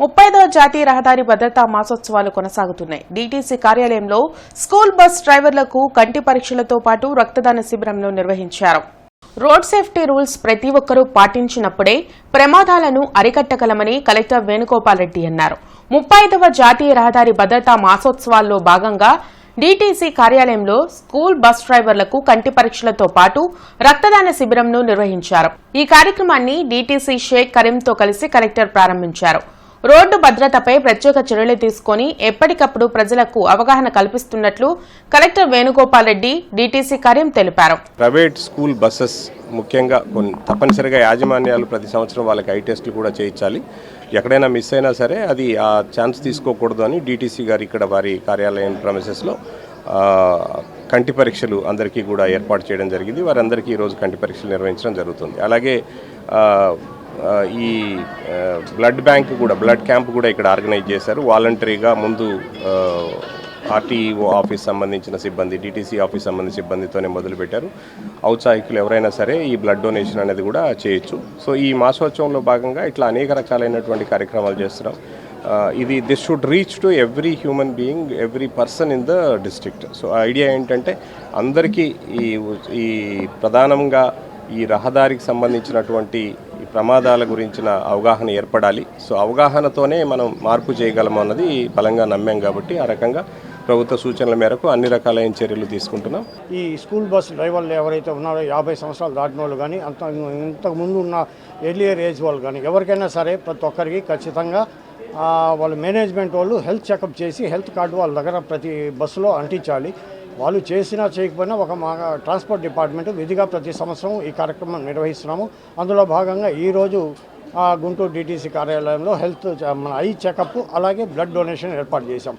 ముప్పైదవ జాతీయ రహదారి భద్రతా మాసోత్సవాలు కొనసాగుతున్నాయి. డీటీసీ కార్యాలయంలో స్కూల్ బస్ డ్రైవర్లకు కంటి పరీక్షలతో పాటు రక్తదాన శిబిరంలో నిర్వహించారు. రోడ్ సేఫ్టీ రూల్స్ ప్రతి ఒక్కరూ పాటించినప్పుడే ప్రమాదాలను అరికట్టగలమని కలెక్టర్ వేణుగోపాల్ రెడ్డి అన్నారు. ముప్పై ఐదవ జాతీయ రహదారి భద్రతా మాసోత్సవాల్లో భాగంగా డీటీసీ కార్యాలయంలో స్కూల్ బస్ డ్రైవర్లకు కంటి పరీక్షలతో పాటు రక్తదాన శిబిరంను నిర్వహించారు. ఈ కార్యక్రమాన్ని డీటీసీ షేక్ కరీంతో కలిసి కలెక్టర్ ప్రారంభించారు. రోడ్డు భద్రతపై ప్రత్యేక చర్యలు తీసుకుని ఎప్పటికప్పుడు ప్రజలకు అవగాహన కల్పిస్తున్నట్లు కలెక్టర్ వేణుగోపాల్ రెడ్డి డీటీసీ కరీం తెలిపారు. ప్రైవేట్ స్కూల్ బస్సెస్ ముఖ్యంగా కొన్ని తప్పనిసరిగా యాజమాన్యాలు ప్రతి సంవత్సరం వాళ్ళకి ఐ టెస్టులు కూడా చేయించాలి. ఎక్కడైనా మిస్ అయినా సరే అది ఆ ఛాన్స్ తీసుకోకూడదు అని డీటీసీ గారు ఇక్కడ వారి కార్యాలయం ప్రమిసెస్లో కంటి పరీక్షలు అందరికీ కూడా ఏర్పాటు చేయడం జరిగింది. వారందరికీ ఈరోజు కంటి పరీక్షలు నిర్వహించడం జరుగుతుంది. అలాగే ఈ బ్లడ్ బ్యాంక్ కూడా బ్లడ్ క్యాంప్ కూడా ఇక్కడ ఆర్గనైజ్ చేశారు. వాలంటరీగా ముందు ఆర్టీఓ ఆఫీస్ సంబంధించిన సిబ్బంది డిటీసీ ఆఫీస్ సంబంధించిన సిబ్బందితోనే మొదలుపెట్టారు ఔత్సాహికులు ఎవరైనా సరే ఈ బ్లడ్ డొనేషన్ అనేది కూడా చేయొచ్చు. సో ఈ మాసోత్సవంలో భాగంగా ఇట్లా అనేక రకాలైనటువంటి కార్యక్రమాలు చేస్తున్నాం. ఇది this should reach to every human being every person in the district so idea ఏంటంటే అందరికీ ఈ ఈ ప్రధానంగా ఈ రహదారికి సంబంధించినటువంటి ఈ ప్రమాదాల గురించిన అవగాహన ఏర్పడాలి. సో అవగాహనతోనే మనం మార్పు చేయగలము అన్నది బలంగా నమ్మాం కాబట్టి ఆ రకంగా ప్రభుత్వ సూచనల మేరకు అన్ని రకాలైన చర్యలు తీసుకుంటున్నాం. ఈ స్కూల్ బస్ డ్రైవర్లు ఎవరైతే ఉన్నారో యాభై సంవత్సరాలు దాటిన వాళ్ళు కానీ అంత ఇంతకుముందు ఉన్న ఎర్లియర్ ఏజ్ వాళ్ళు కానీ ఎవరికైనా సరే ప్రతి ఒక్కరికి ఖచ్చితంగా వాళ్ళ మేనేజ్మెంట్ వాళ్ళు హెల్త్ చెకప్ చేసి హెల్త్ కార్డు వాళ్ళ దగ్గర ప్రతి బస్సులో అంటించాలి. వాళ్ళు చేసినా చేయకపోయినా ఒక మా ట్రాన్స్పోర్ట్ డిపార్ట్మెంట్ విధిగా ప్రతి సంవత్సరం ఈ కార్యక్రమం నిర్వహిస్తున్నాము. అందులో భాగంగా ఈరోజు గుంటూరు డిటీసీ కార్యాలయంలో హెల్త్ మన ఐ చెకప్ అలాగే బ్లడ్ డొనేషన్ ఏర్పాటు చేశాం.